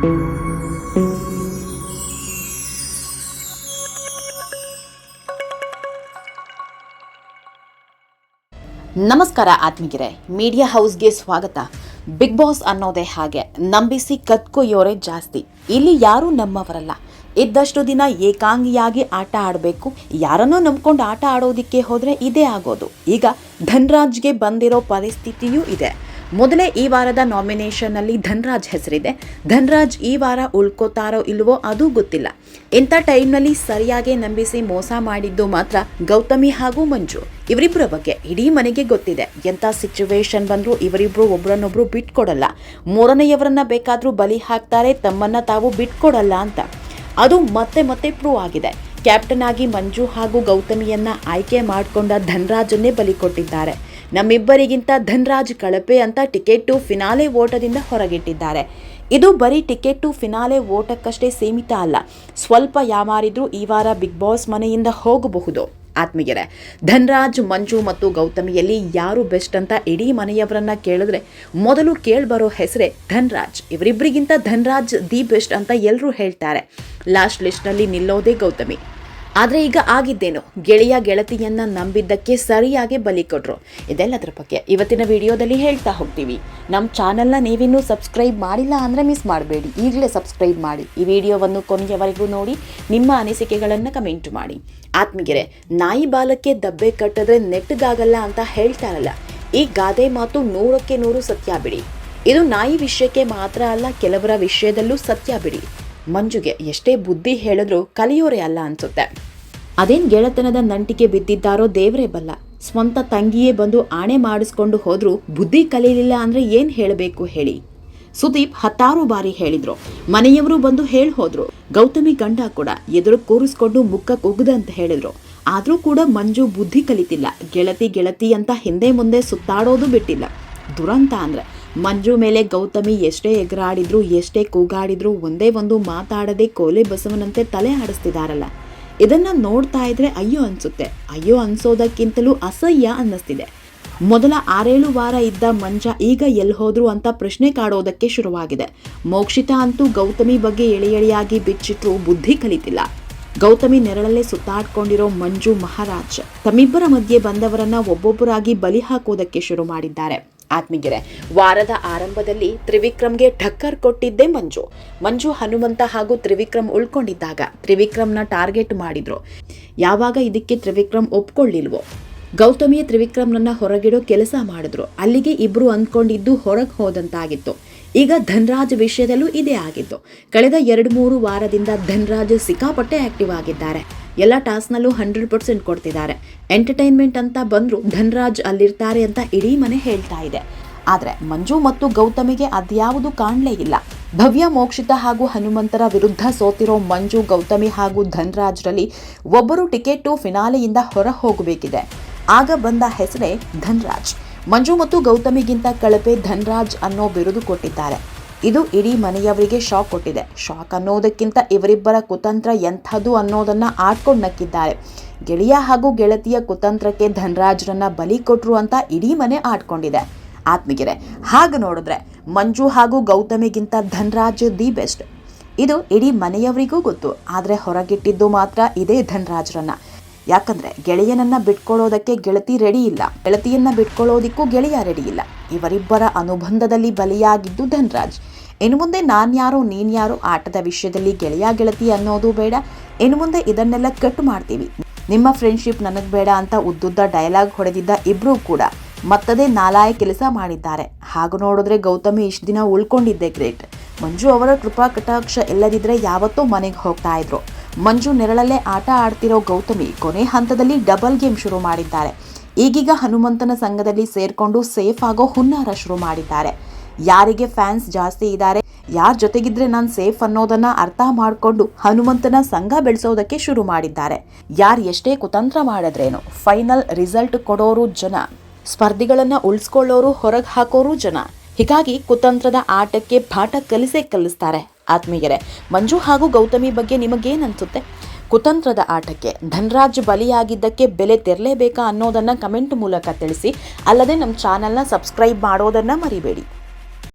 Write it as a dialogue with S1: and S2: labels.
S1: ನಮಸ್ಕಾರ ಆತ್ಮಿಗಿರೆ ಮೀಡಿಯಾ ಹೌಸ್ಗೆ ಸ್ವಾಗತ. Big boss ಅನ್ನೋದೇ ಹಾಗೆ. ನಂಬಿಸಿ ಕತ್ಕೊಯ್ಯೋರೆ ಜಾಸ್ತಿ. ಇಲ್ಲಿ ಯಾರೂ ನಮ್ಮವರಲ್ಲ. ಇದ್ದಷ್ಟು ದಿನ ಏಕಾಂಗಿಯಾಗಿ ಆಟ ಆಡಬೇಕು. ಯಾರನ್ನೂ ನಂಬ್ಕೊಂಡು ಆಟ ಆಡೋದಿಕ್ಕೆ ಹೋದರೆ ಇದೇ ಆಗೋದು. ಈಗ ಧನ್ರಾಜ್ಗೆ ಬಂದಿರೋ ಪರಿಸ್ಥಿತಿಯೂ ಇದೆ. ಮೊದಲೇ ಈ ವಾರದ ನಾಮಿನೇಷನ್ ಅಲ್ಲಿ ಧನ್ರಾಜ್ ಹೆಸರಿದೆ. ಧನ್ರಾಜ್ ಈ ವಾರ ಉಳ್ಕೋತಾರೋ ಇಲ್ವೋ ಅದು ಗೊತ್ತಿಲ್ಲ. ಇಂಥ ಟೈಮ್ನಲ್ಲಿ ಸರಿಯಾಗಿ ನಂಬಿಸಿ ಮೋಸ ಮಾಡಿದ್ದು ಮಾತ್ರ ಗೌತಮಿ ಹಾಗೂ ಮಂಜು. ಇವರಿಬ್ಬರ ಬಗ್ಗೆ ಇಡೀ ಮನೆಗೆ ಗೊತ್ತಿದೆ. ಎಂಥ ಸಿಚುವೇಶನ್ ಬಂದರೂ ಇವರಿಬ್ರು ಒಬ್ರನ್ನೊಬ್ರು ಬಿಟ್ಕೊಡಲ್ಲ. ಮೂರನೆಯವರನ್ನ ಬೇಕಾದರೂ ಬಲಿ ಹಾಕ್ತಾರೆ, ತಮ್ಮನ್ನ ತಾವು ಬಿಟ್ಕೊಡಲ್ಲ ಅಂತ. ಅದು ಮತ್ತೆ ಮತ್ತೆ ಪ್ರೂವ್ ಆಗಿದೆ. ಕ್ಯಾಪ್ಟನ್ ಆಗಿ ಮಂಜು ಹಾಗೂ ಗೌತಮಿಯನ್ನ ಆಯ್ಕೆ ಮಾಡಿಕೊಂಡ ಧನ್ರಾಜನ್ನೇ ಬಲಿ ಕೊಟ್ಟಿದ್ದಾರೆ. ನಮ್ಮಿಬ್ಬರಿಗಿಂತ ಧನ್ರಾಜ್ ಕಳಪೆ ಅಂತ ಟಿಕೆಟ್ ಫಿನಾಲೆ ಓಟದಿಂದ ಹೊರಗಿಟ್ಟಿದ್ದಾರೆ. ಇದು ಬರೀ ಟಿಕೆಟ್ ಟು ಫಿನಾಲೆ ಓಟಕ್ಕಷ್ಟೇ ಸೀಮಿತ ಅಲ್ಲ. ಸ್ವಲ್ಪ ಯಾವಾರಿದ್ರೂ ಈ ವಾರ ಬಿಗ್ ಬಾಸ್ ಮನೆಯಿಂದ ಹೋಗಬಹುದು. ಆತ್ಮೀಯರೇ, ಧನ್ರಾಜ್, ಮಂಜು ಮತ್ತು ಗೌತಮಿಯಲ್ಲಿ ಯಾರು ಬೆಸ್ಟ್ ಅಂತ ಇಡೀ ಮನೆಯವರನ್ನ ಕೇಳಿದ್ರೆ ಮೊದಲು ಕೇಳ್ಬರೋ ಹೆಸರೇ ಧನ್ರಾಜ್. ಇವರಿಬ್ಬರಿಗಿಂತ ಧನ್ರಾಜ್ ದಿ ಬೆಸ್ಟ್ ಅಂತ ಎಲ್ಲರೂ ಹೇಳ್ತಾರೆ. ಲಾಸ್ಟ್ ಲಿಸ್ಟ್ನಲ್ಲಿ ನಿಲ್ಲೋದೇ ಗೌತಮಿ. ಆದರೆ ಈಗ ಆಗಿದ್ದೇನು? ಗೆಳೆಯ ಗೆಳತಿಯನ್ನ ನಂಬಿದ್ದಕ್ಕೆ ಸರಿಯಾಗಿ ಬಲಿ ಕೊಟ್ರು. ಇದೆಲ್ಲದರ ಬಗ್ಗೆ ಇವತ್ತಿನ ವಿಡಿಯೋದಲ್ಲಿ ಹೇಳ್ತಾ ಹೋಗ್ತೀವಿ. ನಮ್ಮ ಚಾನಲ್ನ ನೀವಿನ್ನೂ ಸಬ್ಸ್ಕ್ರೈಬ್ ಮಾಡಿಲ್ಲ ಅಂದರೆ ಮಿಸ್ ಮಾಡಬೇಡಿ. ಈಗಲೇ ಸಬ್ಸ್ಕ್ರೈಬ್ ಮಾಡಿ. ಈ ವಿಡಿಯೋವನ್ನು ಕೊನೆಯವರೆಗೂ ನೋಡಿ, ನಿಮ್ಮ ಅನಿಸಿಕೆಗಳನ್ನು ಕಮೆಂಟ್ ಮಾಡಿ. ಆತ್ಮಿಗೆರೆ ನಾಯಿ ಬಾಲಕ್ಕೆ ದಬ್ಬೆ ಕಟ್ಟಿದ್ರೆ ನೆಟ್ಟಗಾಗಲ್ಲ ಅಂತ ಹೇಳ್ತಾರಲ್ಲ. ಈ ಗಾದೆ ಮಾತು ನೂರಕ್ಕೆ ನೂರು ಸತ್ಯ ಬಿಡಿ. ಇದು ನಾಯಿ ವಿಷಯಕ್ಕೆ ಮಾತ್ರ ಅಲ್ಲ, ಕೆಲವರ ವಿಷಯದಲ್ಲೂ ಸತ್ಯ ಬಿಡಿ. ಮಂಜುಗೆ ಎಷ್ಟೇ ಬುದ್ಧಿ ಹೇಳಿದ್ರೂ ಕಲಿಯೋರೆ ಅಲ್ಲ ಅನ್ಸುತ್ತೆ. ಅದೇನ್ ಗೆಳತನದ ನಂಟಿಕೆ ಬಿದ್ದಿದ್ದಾರೋ ದೇವರೇ ಬಲ್ಲ. ಸ್ವಂತ ತಂಗಿಯೇ ಬಂದು ಆಣೆ ಮಾಡಿಸ್ಕೊಂಡು ಹೋದ್ರೂ ಬುದ್ಧಿ ಕಲಿಯಲಿಲ್ಲ ಅಂದ್ರೆ ಏನ್ ಹೇಳಬೇಕು ಹೇಳಿ. ಸುದೀಪ್ ಹತ್ತಾರು ಬಾರಿ ಹೇಳಿದ್ರು. ಮನೆಯವರು ಬಂದು ಹೇಳಿ ಹೋದ್ರು. ಗೌತಮಿ ಗಂಡ ಕೂಡ ಎದುರು ಕೂರಿಸ್ಕೊಂಡು ಮುಖ ಕುಗ್ದಂತ ಹೇಳಿದ್ರು. ಆದ್ರೂ ಕೂಡ ಮಂಜು ಬುದ್ಧಿ ಕಲಿತಿಲ್ಲ. ಗೆಳತಿ ಗೆಳತಿ ಅಂತ ಹಿಂದೆ ಮುಂದೆ ಸುತ್ತಾಡೋದು ಬಿಟ್ಟಿಲ್ಲ. ದುರಂತ ಅಂದ್ರೆ ಮಂಜು ಮೇಲೆ ಗೌತಮಿ ಎಷ್ಟೇ ಎಗರಾಡಿದ್ರು, ಎಷ್ಟೇ ಕೂಗಾಡಿದ್ರು ಒಂದೇ ಒಂದು ಮಾತಾಡದೆ ಕೋಲೆ ಬಸವನಂತೆ ತಲೆ ಆಡಿಸ್ತಿದಾರಲ್ಲ. ಇದನ್ನ ನೋಡ್ತಾ ಇದ್ರೆ ಅಯ್ಯೋ ಅನ್ಸುತ್ತೆ. ಅಯ್ಯೋ ಅನ್ಸೋದಕ್ಕಿಂತಲೂ ಅಸಹ್ಯ ಅನ್ನಿಸ್ತಿದೆ. ಮೊದಲ ಆರೇಳು ವಾರ ಇದ್ದ ಮಂಜ ಈಗ ಎಲ್ಲಿ ಹೋದ್ರು ಅಂತ ಪ್ರಶ್ನೆ ಕಾಡೋದಕ್ಕೆ ಶುರುವಾಗಿದೆ. ಮೋಕ್ಷಿತಾ ಅಂತೂ ಗೌತಮಿ ಬಗ್ಗೆ ಎಳೆ ಎಳೆಯಾಗಿ ಬಿಚ್ಚಿಟ್ರು ಬುದ್ಧಿ ಕಲಿತಿಲ್ಲ. ಗೌತಮಿ ನೆರಳಲ್ಲೇ ಸುತ್ತಾಡ್ಕೊಂಡಿರೋ ಮಂಜು ಮಹಾರಾಜ್ ತಮ್ಮಿಬ್ಬರ ಮಧ್ಯೆ ಬಂದವರನ್ನ ಒಬ್ಬೊಬ್ಬರಾಗಿ ಬಲಿ ಹಾಕೋದಕ್ಕೆ ಶುರು ಮಾಡಿದ್ದಾರೆ. ಆತ್ಮೀಗೆರೆ ವಾರದ ಆರಂಭದಲ್ಲಿ ತ್ರಿವಿಕ್ರಮ್ಗೆ ಠಕ್ಕರ್ ಕೊಟ್ಟಿದ್ದೇ ಮಂಜು. ಮಂಜು ಹನುಮಂತ ಹಾಗೂ ತ್ರಿವಿಕ್ರಮ್ ಉಳ್ಕೊಂಡಿದ್ದಾಗ ತ್ರಿವಿಕ್ರಮ್ನ ಟಾರ್ಗೆಟ್ ಮಾಡಿದ್ರು. ಯಾವಾಗ ಇದಕ್ಕೆ ತ್ರಿವಿಕ್ರಮ್ ಒಪ್ಕೊಳ್ಳಿಲ್ವೋ? ಗೌತಮಿಯ ತ್ರಿವಿಕ್ರಮ್ನನ್ನ ಹೊರಗಿಡೋ ಕೆಲಸ ಮಾಡಿದ್ರು. ಅಲ್ಲಿಗೆ ಇಬ್ರು ಅಂದ್ಕೊಂಡಿದ್ದು ಹೊರಗೆ ಹೋದಂತಾಗಿತ್ತು. ಈಗ ಧನ್ರಾಜ್ ವಿಷಯದಲ್ಲೂ ಇದೇ ಆಗಿತ್ತು ಕಳೆದ ಎರಡು ಮೂರು ವಾರದಿಂದ ಧನ್ರಾಜ್ ಸಿಕ್ಕಾಪಟ್ಟೆ ಆಕ್ಟಿವ್ ಆಗಿದ್ದಾರೆ. ಎಲ್ಲ ಟಾಸ್ಕ್ನಲ್ಲೂ ಹಂಡ್ರೆಡ್ ಪರ್ಸೆಂಟ್ ಕೊಡ್ತಿದ್ದಾರೆ. ಎಂಟರ್ಟೈನ್ಮೆಂಟ್ ಅಂತ ಬಂದ್ರು ಧನ್ರಾಜ್ ಅಲ್ಲಿರ್ತಾರೆ ಅಂತ ಇಡೀ ಮನೆ ಹೇಳ್ತಾ ಇದೆ. ಆದರೆ ಮಂಜು ಮತ್ತು ಗೌತಮಿಗೆ ಅದ್ಯಾವುದು ಕಾಣಲೇ ಇಲ್ಲ. ಭವ್ಯ, ಮೋಕ್ಷಿತ ಹಾಗೂ ಹನುಮಂತರ ವಿರುದ್ಧ ಸೋತಿರೋ ಮಂಜು, ಗೌತಮಿ ಹಾಗೂ ಧನ್ರಾಜ್ರಲ್ಲಿ ಒಬ್ಬರು ಟಿಕೆಟ್ ಫಿನಾಲೆಯಿಂದ ಹೊರ ಹೋಗಬೇಕಿದೆ. ಆಗ ಬಂದ ಹೆಸರೇ ಧನ್ರಾಜ್. ಮಂಜು ಮತ್ತು ಗೌತಮಿಗಿಂತ ಕಳಪೆ ಧನ್ರಾಜ್ ಅನ್ನೋ ಬಿರುದು ಕೊಟ್ಟಿದ್ದಾರೆ. ಇದು ಇಡೀ ಮನೆಯವರಿಗೆ ಶಾಕ್ ಕೊಟ್ಟಿದೆ. ಶಾಕ್ ಅನ್ನೋದಕ್ಕಿಂತ ಇವರಿಬ್ಬರ ಕುತಂತ್ರ ಎಂಥದ್ದು ಅನ್ನೋದನ್ನ ಆಡ್ಕೊಂಡು ನಕ್ಕಿದ್ದಾರೆ. ಗೆಳೆಯ ಹಾಗೂ ಗೆಳತಿಯ ಕುತಂತ್ರಕ್ಕೆ ಧನರಾಜ್ರನ್ನ ಬಲಿ ಕೊಟ್ಟರು ಅಂತ ಇಡೀ ಮನೆ ಆಡ್ಕೊಂಡಿದೆ. ಆತ್ಮಿಗೆರೆ ಹಾಗೆ ನೋಡಿದ್ರೆ ಮಂಜು ಹಾಗೂ ಗೌತಮಿಗಿಂತ ಧನರಾಜ್ ದಿ ಬೆಸ್ಟ್. ಇದು ಇಡೀ ಮನೆಯವರಿಗೂ ಗೊತ್ತು, ಆದರೆ ಹೊರಗಿಟ್ಟಿದ್ದು ಮಾತ್ರ ಇದೇ ಧನ್ರಾಜ್ರನ್ನ. ಯಾಕಂದ್ರೆ ಗೆಳೆಯನನ್ನ ಬಿಟ್ಕೊಳ್ಳೋದಕ್ಕೆ ಗೆಳತಿ ರೆಡಿ ಇಲ್ಲ. ಗೆಳತಿಯನ್ನ ಬಿಟ್ಕೊಳ್ಳೋದಿಕ್ಕೂ ಗೆಳೆಯ ರೆಡಿ ಇಲ್ಲ. ಇವರಿಬ್ಬರ ಅನುಬಂಧದಲ್ಲಿ ಬಲಿಯಾಗಿದ್ದು ಧನ್ರಾಜ್. ಇನ್ನು ಮುಂದೆ ನಾನ್ಯಾರೋ ನೀನ್ಯಾರೋ ಆಟದ ವಿಷಯದಲ್ಲಿ ಗೆಳೆಯ, ಗೆಳತಿ ಅನ್ನೋದು ಬೇಡ. ಇನ್ನು ಮುಂದೆ ಇದನ್ನೆಲ್ಲ ಕಟ್ ಮಾಡ್ತೀವಿ. ನಿಮ್ಮ ಫ್ರೆಂಡ್ಶಿಪ್ ನನಗೆ ಬೇಡ ಅಂತ ಉದ್ದುದ್ದ ಡೈಲಾಗ್ ಹೊಡೆದಿದ್ದ ಇಬ್ರು ಕೂಡ ಮತ್ತದೇ ನಾಲಾಯ ಕೆಲಸ ಮಾಡಿದ್ದಾರೆ. ಹಾಗು ನೋಡಿದ್ರೆ ಗೌತಮಿ ಇಷ್ಟು ದಿನ ಉಳ್ಕೊಂಡಿದ್ದೆ, ಗ್ರೇಟ್. ಮಂಜು ಅವರ ಕೃಪಾ ಕಟಾಕ್ಷ ಇಲ್ಲದಿದ್ರೆ ಯಾವತ್ತೂ ಮನೆಗೆ ಹೋಗ್ತಾ ಇದ್ರು. ಮಂಜು ನೆರಳಲ್ಲೇ ಆಟ ಆಡ್ತಿರೋ ಗೌತಮಿ ಕೊನೆ ಹಂತದಲ್ಲಿ ಡಬಲ್ ಗೇಮ್ ಶುರು ಮಾಡಿದ್ದಾರೆ. ಈಗೀಗ ಹನುಮಂತನ ಸಂಘದಲ್ಲಿ ಸೇರ್ಕೊಂಡು ಸೇಫ್ ಆಗೋ ಹುನ್ನಾರ ಶುರು ಮಾಡಿದ್ದಾರೆ. ಯಾರಿಗೆ ಫ್ಯಾನ್ಸ್ ಜಾಸ್ತಿ ಇದ್ದಾರೆ, ಯಾರ ಜೊತೆಗಿದ್ರೆ ನಾನು ಸೇಫ್ ಅನ್ನೋದನ್ನ ಅರ್ಥ ಮಾಡಿಕೊಂಡು ಹನುಮಂತನ ಸಂಘ ಬೆಳೆಸೋದಕ್ಕೆ ಶುರು ಮಾಡಿದ್ದಾರೆ. ಯಾರು ಎಷ್ಟೇ ಕುತಂತ್ರ ಮಾಡಿದ್ರೇನು ಫೈನಲ್ ರಿಸಲ್ಟ್ ಕೊಡೋರು ಜನ, ಸ್ಪರ್ಧಿಗಳನ್ನ ಉಳಿಸ್ಕೊಳ್ಳೋರು ಹೊರಗೆ ಹಾಕೋರು ಜನ. ಹೀಗಾಗಿ ಕುತಂತ್ರದ ಆಟಕ್ಕೆ ಪಾಠ ಕಲಿಸೇ ಕಲಿಸ್ತಾರೆ. ಆತ್ಮೀಯರೇ, ಮಂಜು ಹಾಗೂ ಗೌತಮಿ ಬಗ್ಗೆ ನಿಮಗೇನನ್ಸುತ್ತೆ? ಕುತಂತ್ರದ ಆಟಕ್ಕೆ, ಧನ್ರಾಜ್ ಬಲಿಯಾಗಿದ್ದಕ್ಕೆ ಬೆಲೆ ತೆರಲೇಬೇಕಾ ಅನ್ನೋದನ್ನು ಕಮೆಂಟ್ ಮೂಲಕ ತಿಳಿಸಿ, ಅಲ್ಲದೆ ನಮ್ಮ ಚಾನಲ್ನ ಸಬ್ಸ್ಕ್ರೈಬ್ ಮಾಡೋದನ್ನು ಮರಿಬೇಡಿ.